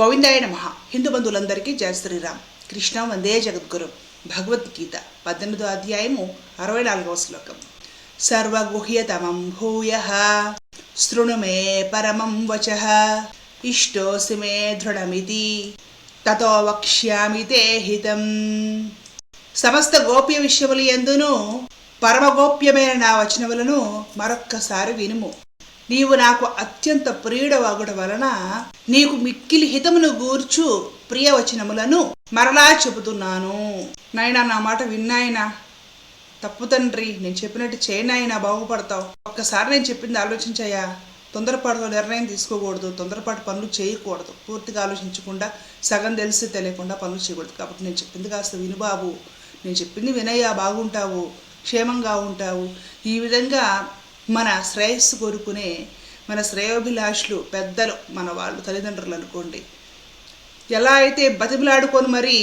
గోవిందాయ నమ. హిందూ బంధువులందరికీ జయ శ్రీరామ్. కృష్ణ వందే జగద్గురు. భగవద్గీత పద్దెనిమిదో అధ్యాయము అరవై నాలుగవ శ్లోకం. సర్వగుహ్యతమం భూయ. శృణుమే పరమం వచ. ఇష్టోసి మే దృఢమితి. తతో వక్ష్యామి తే హితం. సమస్త గోప్య విషయములు ఎందును పరమగోప్యమైన నా వచనములను మరొక్కసారి వినుము. నీవు నాకు అత్యంత ప్రియుడవగుట వలన నీకు మిక్కిలి హితమును గూర్చు ప్రియవచనములను మరలా చెబుతున్నాను. నాయనా నా మాట విన్నాయనా? తప్పు తండ్రి నేను చెప్పినట్టు చేయనాయనా? బాగుపడతావు. ఒక్కసారి నేను చెప్పింది ఆలోచించాయా తొందరపాటుతో నిర్ణయం తీసుకోకూడదు. తొందరపాటు పనులు చేయకూడదు. పూర్తిగా ఆలోచించకుండా సగం తెలిసి తెలియకుండా పనులు చేయకూడదు. కాబట్టి నేను చెప్పింది కాస్త విను బాబు. నేను చెప్పింది వినయ్యా బాగుంటావు. క్షేమంగా ఉంటావు. ఈ విధంగా మన శ్రేయస్సు కోరుకునే మన శ్రేయోభిలాషులు పెద్దలు మన వాళ్ళు తల్లిదండ్రులు అనుకోండి. ఎలా అయితే బతిమిలాడుకొని మరి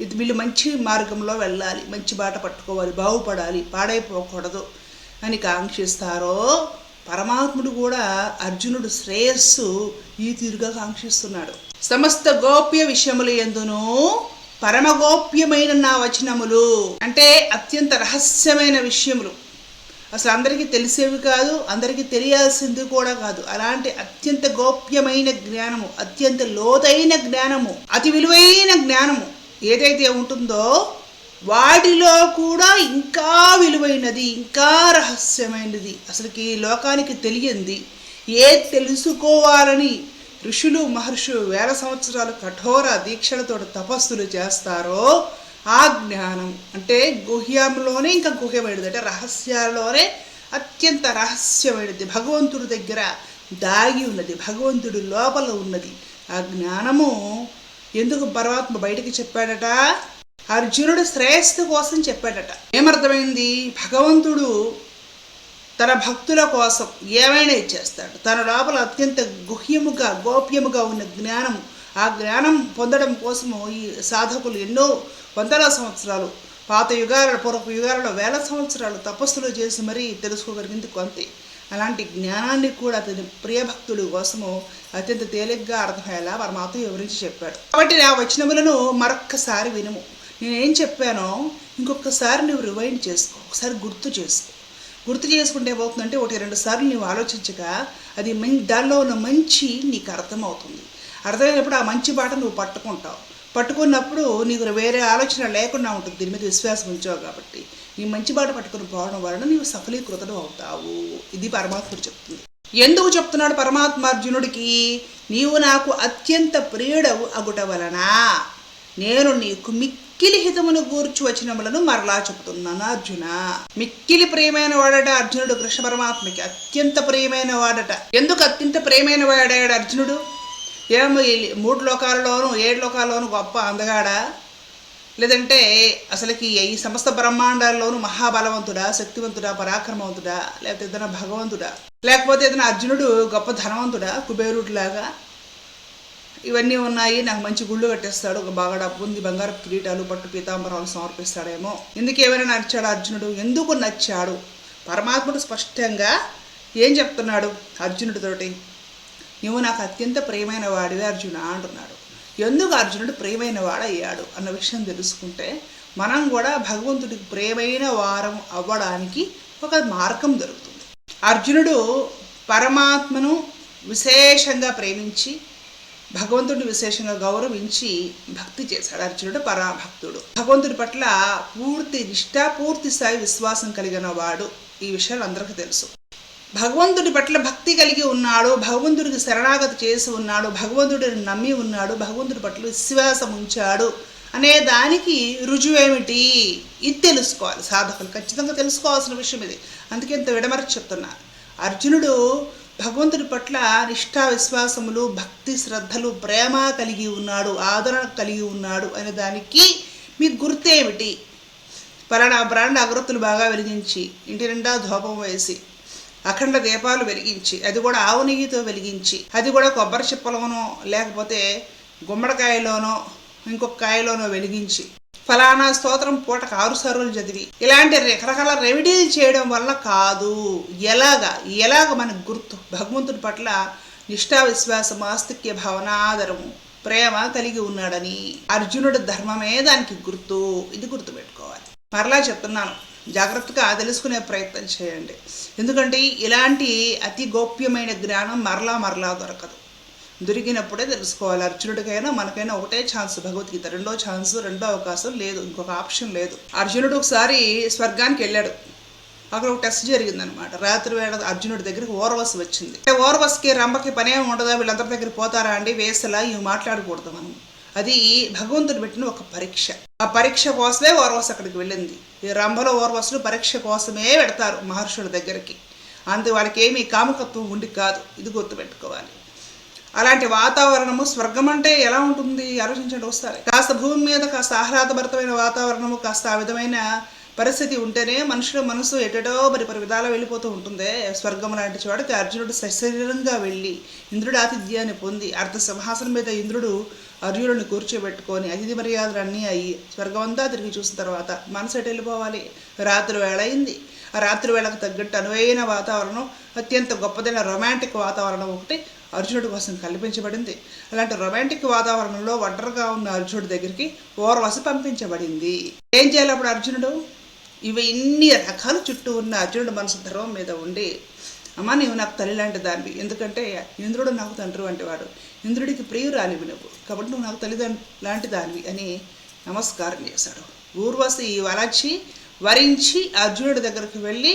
ఇది వీళ్ళు మంచి మార్గంలో వెళ్ళాలి మంచి బాట పట్టుకోవాలి బాగుపడాలి పాడైపోకూడదు అని కాంక్షిస్తారో పరమాత్ముడు కూడా అర్జునుడు శ్రేయస్సు ఈ తీరుగా కాంక్షిస్తున్నాడు. సమస్త గోప్య విషయములు ఎందును పరమగోప్యమైన నా వచనములు అంటే అత్యంత రహస్యమైన విషయములు. అసలు అందరికీ తెలిసేవి కాదు అందరికీ తెలియాల్సింది కూడా కాదు. అలాంటి అత్యంత గోప్యమైన జ్ఞానము అత్యంత లోతైన జ్ఞానము అతి విలువైన జ్ఞానము ఏదైతే ఉంటుందో వాటిలో కూడా ఇంకా విలువైనది ఇంకా రహస్యమైనది. అసలుకి లోకానికి తెలియంది ఏ తెలుసుకోవాలని ఋషులు మహర్షులు వేల సంవత్సరాలు కఠోర దీక్షలతో తపస్సులు చేస్తారో ఆ జ్ఞానం అంటే గుహ్యంలోనే ఇంకా గుహ్యమైనది అంటే రహస్యాల్లోనే అత్యంత రహస్యమైనది. భగవంతుడి దగ్గర దాగి ఉన్నది భగవంతుడి లోపల ఉన్నది. ఆ జ్ఞానము ఎందుకు పరమాత్మ బయటికి చెప్పాడట? అర్జునుడు శ్రేయస్సు కోసం చెప్పాడట. ఏమర్థమైంది? భగవంతుడు తన భక్తుల కోసం ఏమైనా ఇచ్చేస్తాడు తన లోపల అత్యంత గుహ్యముగా గోప్యముగా ఉన్న జ్ఞానం ఆ జ్ఞానం పొందడం కోసము ఈ సాధకులు ఎన్నో వందల సంవత్సరాలు పాత యుగాల పూర్వపు యుగాలలో వేల సంవత్సరాలు తపస్సులు చేసి మరీ తెలుసుకోగలిగింది కొంతే అలాంటి జ్ఞానాన్ని కూడా అతని ప్రియభక్తుడి కోసము అత్యంత తేలిగ్గా అర్థమయ్యేలా పరమాత్మ వివరించి చెప్పాడు కాబట్టి నా వచనములను మరొక్కసారి వినుము. నేనేం చెప్పానో ఇంకొకసారి నువ్వు రివైండ్ చేసుకో ఒకసారి గుర్తు చేసుకో. గుర్తు చేసుకుంటే పోతుందంటే ఒకటి రెండు సార్లు నువ్వు ఆలోచించగా అది మం దానిలో ఉన్న మంచి నీకు అర్థమవుతుంది. అర్థమైనప్పుడు ఆ మంచి బాట నువ్వు పట్టుకుంటావు. పట్టుకున్నప్పుడు నీకు వేరే ఆలోచన లేకుండా ఉంటుంది. దీని మీద విశ్వాసం ఉంచావు కాబట్టి. నీ మంచి బాట పట్టుకుని పోవడం వలన నీవు సఫలీకృతం అవుతావు. ఇది పరమాత్ముడు చెప్తుంది. ఎందుకు చెప్తున్నాడు పరమాత్మ అర్జునుడికి? నీవు నాకు అత్యంత ప్రియుడవు అగుట వలన. నేను నీకు మిక్కిలి హితమును గూర్చి వచనములను మరలా చెప్తున్నాను అర్జున. మిక్కిలి ప్రియమైన వాడట అర్జునుడు. కృష్ణ పరమాత్మకి అత్యంత ప్రియమైన వాడట. ఎందుకు అత్యంత ప్రియమైన వాడాడు అర్జునుడు? ఏమో మూడు లోకాల్లోనూ ఏడు లోకాల్లోనూ గొప్ప అందగాడా? లేదంటే అసలుకి ఈ సమస్త బ్రహ్మాండాల్లోనూ మహాబలవంతుడా శక్తివంతుడా పరాక్రమవంతుడా లేకపోతే ఏదైనా భగవంతుడా? లేకపోతే ఏదైనా అర్జునుడు గొప్ప ధనవంతుడా కుబేరుడిలాగా? ఇవన్నీ ఉన్నాయి నాకు మంచి గుళ్ళు కట్టేస్తాడు ఒక బాగా డబ్బు ఉంది బంగారు కిరీటాలు పట్టు పీతాంబరాలు సమర్పిస్తాడేమో. ఎందుకేమైనా నచ్చాడు అర్జునుడు? ఎందుకు నచ్చాడు? పరమాత్ముడు స్పష్టంగా ఏం చెప్తున్నాడు అర్జునుడితోటి? నువ్వు నాకు అత్యంత ప్రియమైన వాడివే అర్జున అంటున్నాడు. ఎందుకు అర్జునుడు ప్రియమైన వాడయ్యాడు అన్న విషయం తెలుసుకుంటే మనం కూడా భగవంతుడికి ప్రియమైన వారం అవ్వడానికి ఒక మార్గం దొరుకుతుంది. అర్జునుడు పరమాత్మను విశేషంగా ప్రేమించి భగవంతుడిని విశేషంగా గౌరవించి భక్తి చేశాడు అర్జునుడు పరాభక్తుడు. భగవంతుడి పట్ల పూర్తి నిష్ఠ పూర్తి స్థాయి విశ్వాసం కలిగిన వాడు ఈ విషయాలు అందరికీ తెలుసు. భగవంతుడి పట్ల భక్తి కలిగి ఉన్నాడు భగవంతుడికి శరణాగతి చేసి ఉన్నాడు భగవంతుడిని నమ్మి ఉన్నాడు భగవంతుడి పట్ల విశ్వాసం ఉంచాడు అనే దానికి రుజువేమిటి ఇది తెలుసుకోవాలి. సాధకులు ఖచ్చితంగా తెలుసుకోవాల్సిన విషయం ఇది. అందుకే ఇంత విడమరచి చెప్తున్నా. అర్జునుడు భగవంతుడి పట్ల నిష్ఠా విశ్వాసములు భక్తి శ్రద్ధలు ప్రేమ కలిగి ఉన్నాడు ఆదరణ కలిగి ఉన్నాడు అనే దానికి మీ గుర్తేమిటి? పలానా బ్రాండ్ అగరత్తులు బాగా వెలిగించి ఇంటి నిండా ధూపం వేసి అఖండ దీపాలు వెలిగించి అది కూడా ఆవు నెయ్యితో వెలిగించి అది కూడా కొబ్బరి చిప్పలోనో లేకపోతే గుమ్మడికాయలోనో ఇంకొక కాయలోనో వెలిగించి ఫలానా స్తోత్రం పూటకు ఆరు సరులు చదివి ఇలాంటి రకరకాల రెమెడీలు చేయడం వల్ల కాదు. ఎలాగా? ఎలాగ మనకు గుర్తు భగవంతుడి పట్ల నిష్ఠా విశ్వాసము ఆస్తిక్య భావనాదరము ప్రేమ కలిగి ఉన్నాడని అర్జునుడి ధర్మమే దానికి గుర్తు. ఇది గుర్తుపెట్టుకోవాలి. మరలా చెప్తున్నాను. జాగ్రత్తగా తెలుసుకునే ప్రయత్నం చేయండి. ఎందుకంటే ఇలాంటి అతి గోప్యమైన జ్ఞానం మరలా మరలా దొరకదు. దొరికినప్పుడే తెలుసుకోవాలి. అర్జునుడికైనా మనకైనా ఒకటే ఛాన్స్ భగవద్గీత. రెండో ఛాన్స్ రెండో అవకాశం లేదు. ఇంకొక ఆప్షన్ లేదు. అర్జునుడు ఒకసారి స్వర్గానికి వెళ్ళాడు. అక్కడ ఒక టెస్ట్ జరిగిందనమాట రాత్రి వేళ అర్జునుడి దగ్గరికి ఓర్వశి వచ్చింది. అంటే ఓర్వశికి రంభకి పనే ఉండదా? వీళ్ళందరి దగ్గర పోతారా అండి? వేసలా ఇవి మాట్లాడకూడదు మనం. అది భగవంతుడు పెట్టిన ఒక పరీక్ష. ఆ పరీక్ష కోసమే ఓర్వశి అక్కడికి వెళ్ళింది. ఈ రంభలో ఓర్వశులు పరీక్ష కోసమే పెడతారు మహర్షుల దగ్గరికి. అందు వాళ్ళకి ఏమీ కామకత్వం ఉండి కాదు. ఇది గుర్తుపెట్టుకోవాలి. అలాంటి వాతావరణము స్వర్గం అంటే ఎలా ఉంటుంది? ఆలోచించండి ఒకసారి. కాస్త భూమి మీద కాస్త ఆహ్లాదభరితమైన వాతావరణము కాస్త ఆ విధమైన పరిస్థితి ఉంటేనే మనుషుల మనసు ఎటెటో మరి పరి విధాలా వెళ్ళిపోతూ ఉంటుంది. స్వర్గం లాంటి చోటకి అర్జునుడు సశరీరంగా వెళ్ళి ఇంద్రుడి ఆతిథ్యాన్ని పొంది అర్ధ సింహాసనం మీద ఇంద్రుడు అర్జునుడిని కూర్చోబెట్టుకొని అతిథి మర్యాదలు అన్నీ అయ్యి స్వర్గమంతా తిరిగి చూసిన తర్వాత మనసు వెళ్ళిపోవాలి. రాత్రి వేళ అయింది. ఆ రాత్రి వేళకు తగ్గట్టు అనువైన వాతావరణం అత్యంత గొప్పదైన రొమాంటిక్ వాతావరణం ఒకటి అర్జునుడి కోసం కల్పించబడింది. అలాంటి రొమాంటిక్ వాతావరణంలో ఒంటరిగా ఉన్న అర్జునుడి దగ్గరికి ఓర్వశ పంపించబడింది. ఏం చేయాలి అప్పుడు అర్జునుడు? ఇవి ఇన్ని రకాల చుట్టూ ఉన్న అర్జునుడి మనసు ధర్మం మీద ఉండి అమ్మ నీవు నాకు తల్లి లాంటి దానివి. ఎందుకంటే ఇంద్రుడు నాకు తండ్రి వంటి వాడు. ఇంద్రుడికి ప్రియురాలివి నువ్వు. కాబట్టి నువ్వు నాకు తల్లిదండ్రు లాంటి దానివి అని నమస్కారం చేశాడు. ఊర్వశి వలచి వరించి అర్జునుడి దగ్గరికి వెళ్ళి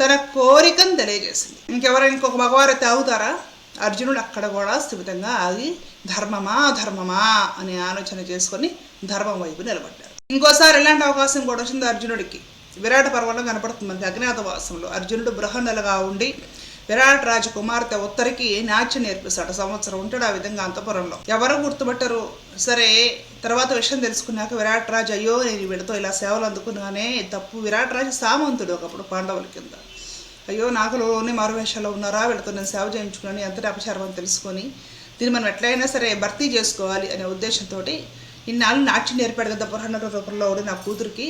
తన కోరికను తెలియజేసింది. ఇంకెవరైనా ఇంకొక మగవారు తాగుతారా అర్జునుడు అక్కడ కూడా స్థిమితంగా ఆగి ధర్మమా ధర్మమా అని ఆలోచన చేసుకొని ధర్మం వైపు నిలబడ్డారు ఇంకోసారి ఇలాంటి అవకాశం కూడా వచ్చింది అర్జునుడికి. విరాట పర్వంలో కనపడుతుంది. మనకి అజ్ఞాతవాసంలో అర్జునుడు బృహనలుగా ఉండి విరాట్ రాజు కుమార్తె ఉత్తరికి నాట్యం నేర్పిస్తాడు? సంవత్సరం ఉంటాడు ఆ విధంగా అంతపురంలో ఎవరు గుర్తుపట్టరు? సరే తర్వాత విషయం తెలుసుకున్నాక విరాట్ రాజు అయ్యో నేను వీడితో ఇలా సేవలు అందుకున్నానే తప్పు. విరాట్ రాజు సామంతుడు ఒకప్పుడు పాండవుల కింద. అయ్యో నాకులోనే మారువేషాల్లో ఉన్నారా? వీళ్ళతో నేను సేవ చేయించుకున్నాను. ఎంతటి అపచారం అని తెలుసుకొని దీన్ని మనం ఎట్లయినా సరే భర్తీ చేసుకోవాలి అనే ఉద్దేశంతో ఇన్నాళ్ళు నాట్యం నేర్పాడు కదా పురాణ రూపంలో ఉండి నా కూతురికి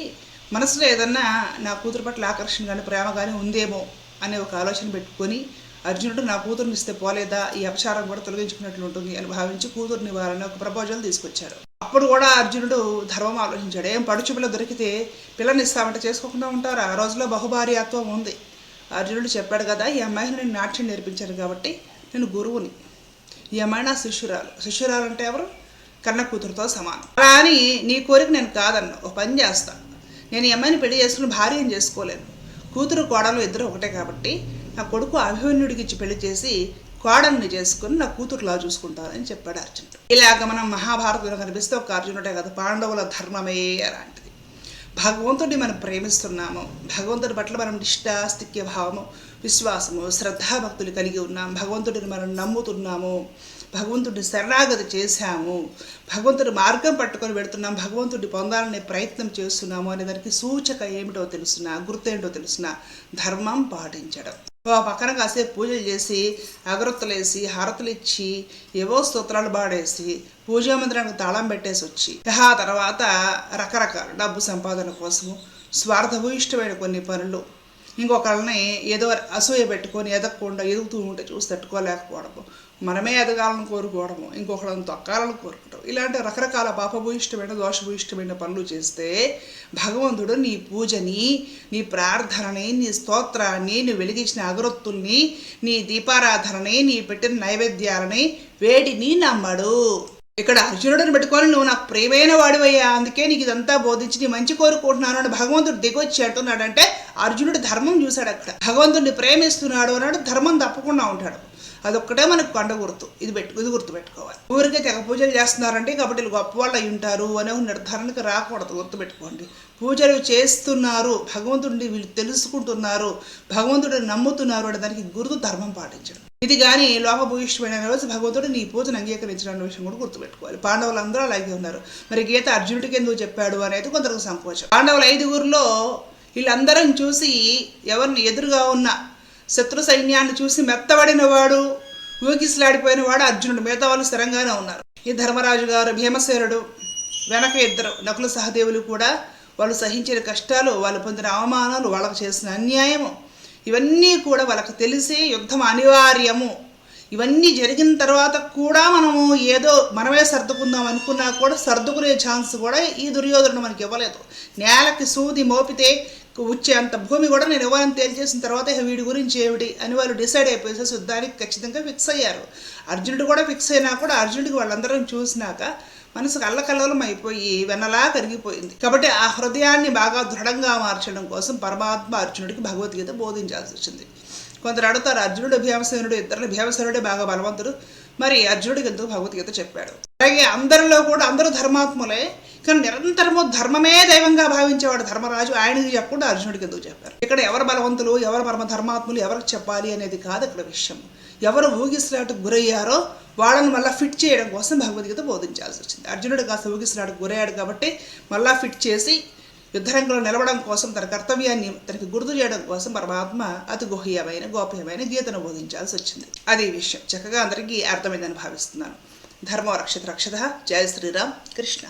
మనసులో ఏదన్నా నా కూతురు పట్ల ఆకర్షణ కానీ ప్రేమ కానీ ఉందేమో అనే ఒక ఆలోచన పెట్టుకొని అర్జునుడు నా కూతురుని ఇస్తే పోలేదా? ఈ అపచారం కూడా తొలగించుకున్నట్లు ఉంటుంది అని భావించి కూతురుని నివారణ ఒక ప్రపోజల్ తీసుకొచ్చారు. అప్పుడు కూడా అర్జునుడు ధర్మం ఆలోచించాడు. ఏం పడుచు పిల్ల దొరికితే పిల్లని ఇస్తామంటే చేసుకోకుండా ఉంటారు? ఆ రోజులో బహుభార్యాత్వం ఉంది. అర్జునుడు చెప్పాడు కదా ఈ అమ్మాయిని నేను నాట్యం నేర్పించాను కాబట్టి నేను గురువుని. ఈ అమ్మాయి నా శిష్యురాలు. శిష్యురాలు అంటే ఎవరు? కన్న కూతురుతో సమానం. అలా అని నీ కోరిక నేను కాదన్నా. ఒక పని చేస్తాను నేను ఈ అమ్మాయిని పెళ్ళి చేసుకుని భార్యను చేసుకోలేను. కూతురు కోడలు ఇద్దరు ఒకటే కాబట్టి నా కొడుకు అభిమన్యుడికి ఇచ్చి పెళ్ళి చేసి కోడల్ని చేసుకుని నా కూతురులా చూసుకుంటానని చెప్పాడు అర్జునుడు. ఇలాగ మనం మహాభారతంలో కనిపిస్తే ఒక అర్జునుడే కదా పాండవుల ధర్మమే అలాంటిది. భగవంతుడిని మనం ప్రేమిస్తున్నాము. భగవంతుడి పట్ల మనం నిష్ఠాస్తిక్య భావము విశ్వాసము శ్రద్ధాభక్తులు కలిగి ఉన్నాం భగవంతుడిని మనం నమ్ముతున్నాము భగవంతుడిని శరణాగతి చేశాము భగవంతుడి మార్గం పట్టుకొని పెడుతున్నాం భగవంతుడిని పొందాలనే ప్రయత్నం చేస్తున్నాము అనే దానికి సూచక ఏమిటో తెలుసునా గుర్తేంటో తెలుసునా? ధర్మం పాటించడం. ఓ పక్కన కాసేపు పూజలు చేసి అగరొత్తులేసి హారతులు ఇచ్చి ఏవో స్తోత్రాలు పాడేసి పూజా మందిరానికి తాళం పెట్టేసి వచ్చి ఆ తర్వాత రకరకాల డబ్బు సంపాదన కోసము స్వార్థభూయిష్టమైన కొన్ని పనులు ఇంకొకళ్ళని ఏదో అసూయ పెట్టుకొని ఎదగకుండా ఎదుగుతూ ఉంటే చూసి తట్టుకోలేకపోవడము. మనమే ఎదగాలని కోరుకోవడము ఇంకొకళ్ళని తొక్కాలని కోరుకోవడం ఇలాంటి రకరకాల పాపభూయిష్టమైన దోషభూయిష్టమైన పనులు చేస్తే భగవంతుడు నీ పూజని నీ ప్రార్థనని నీ స్తోత్రాన్ని నీ వెలిగించిన అగరొత్తుల్ని నీ దీపారాధనని నీ పెట్టిన నైవేద్యాలని వేడిని నమ్మడు. ఇక్కడ అర్జునుడిని పెట్టుకొని నువ్వు నాకు ప్రేమైన వాడివయ్యా అందుకే నీకు ఇదంతా బోధించి నీ మంచి కోరుకుంటున్నాను అని భగవంతుడు దిగొచ్చి అంటున్నాడంటే అర్జునుడు ధర్మం చూశాడు అక్కడ. భగవంతుడిని ప్రేమిస్తున్నాడు అన్నాడు ధర్మం తప్పకుండా ఉంటాడు. అదొక్కటే మనకు కొండ గుర్తు. ఇది పెట్టు ఇది గుర్తు పెట్టుకోవాలి ఊరికే తెగ పూజలు చేస్తున్నారంటే కాబట్టి వీళ్ళు గొప్ప వాళ్ళు అయి ఉంటారు అనే నిర్ధారణకు రాకూడదు. గుర్తు పెట్టుకోండి పూజలు చేస్తున్నారు భగవంతుడిని వీళ్ళు తెలుసుకుంటున్నారు భగవంతుడిని నమ్ముతున్నారు అనే దానికి గుర్తు ధర్మం పాటించడం. ఇది కానీ లోపభూయిష్టమైన రోజు భగవంతుడు నీ పూజను అంగీకరించిన విషయం కూడా గుర్తుపెట్టుకోవాలి. పాండవులు అందరూ అలాగే ఉన్నారు. మరి గీత అర్జునుడికి ఎందుకు చెప్పాడు అనేది కొందరికి సంకోచం. పాండవుల ఐదుగురిలో వీళ్ళందరం చూసి ఎవరిని ఎదురుగా ఉన్న శత్రు సైన్యాన్ని చూసి మెత్తబడిన వాడు ఊగిసలాడిపోయిన వాడు అర్జునుడు. మిగతా వాళ్ళు స్థిరంగానే ఉన్నారు. ఈ ధర్మరాజు గారు భీమసేనుడు వెనక ఇద్దరు నకుల సహదేవులు కూడా వాళ్ళు సహించిన కష్టాలు వాళ్ళు పొందిన అవమానాలు వాళ్ళకు చేసిన అన్యాయము ఇవన్నీ కూడా వాళ్ళకు తెలిసి యుద్ధం అనివార్యము. ఇవన్నీ జరిగిన తర్వాత కూడా మనము ఏదో మనమే సర్దుకుందాం అనుకున్నా కూడా సర్దుకునే ఛాన్స్ కూడా ఈ దుర్యోధనుడు మనకి ఇవ్వలేదు. నేలకి సూది మోపితే వచ్చే అంత భూమి కూడా నేను ఇవ్వాలని తేల్చేసిన తర్వాత ఇక వీడి గురించి ఏమిటి అని వాళ్ళు డిసైడ్ అయిపోయేసి యుద్ధానికి ఖచ్చితంగా ఫిక్స్ అయ్యారు. అర్జునుడు కూడా ఫిక్స్ అయినా కూడా అర్జునుడికి వాళ్ళందరం చూసినాక మనసుకు అల్లకల్లోలం అయిపోయి వెనలా కరిగిపోయింది. కాబట్టి ఆ హృదయాన్ని బాగా దృఢంగా మార్చడం కోసం పరమాత్మ అర్జునుడికి భగవద్గీత బోధించాల్సి వచ్చింది. కొందరు అడుగుతారు అర్జునుడు భీమసేనుడు ఇద్దరు భీమసేనుడే బాగా బలవంతుడు. మరి అర్జునుడి ఎందుకు భగవద్గీత చెప్పాడు. అలాగే అందరిలో కూడా అందరూ ధర్మాత్ములే కానీ నిరంతరము ధర్మమే దైవంగా భావించేవాడు ధర్మరాజు. ఆయనకి చెప్పకుండా అర్జునుడికి ఎందుకు చెప్పారు? ఇక్కడ ఎవరు బలవంతులు ఎవరు పరమ ధర్మాత్ములు ఎవరికి చెప్పాలి అనేది కాదు ఇక్కడ విషయం. ఎవరు ఊగిసలాటకు గురయ్యారో వాళ్ళని మళ్ళీ ఫిట్ చేయడం కోసం భగవద్గీత బోధించాల్సి వచ్చింది. అర్జునుడు కాస్త ఊగిసలాటకు గురయ్యాడు కాబట్టి మళ్ళీ ఫిట్ చేసి యుద్ధరంగంలో నిలవడం కోసం తన కర్తవ్యాన్ని తనకి గుర్తు చేయడం కోసం పరమాత్మ అతి గుహ్యమైన గోప్యమైన గీతను బోధించాల్సి వచ్చింది. అదే విషయం చక్కగా అందరికీ అర్థమైందని భావిస్తున్నాను. ధర్మో రక్షిత రక్షత. జయ శ్రీరామ్. కృష్ణ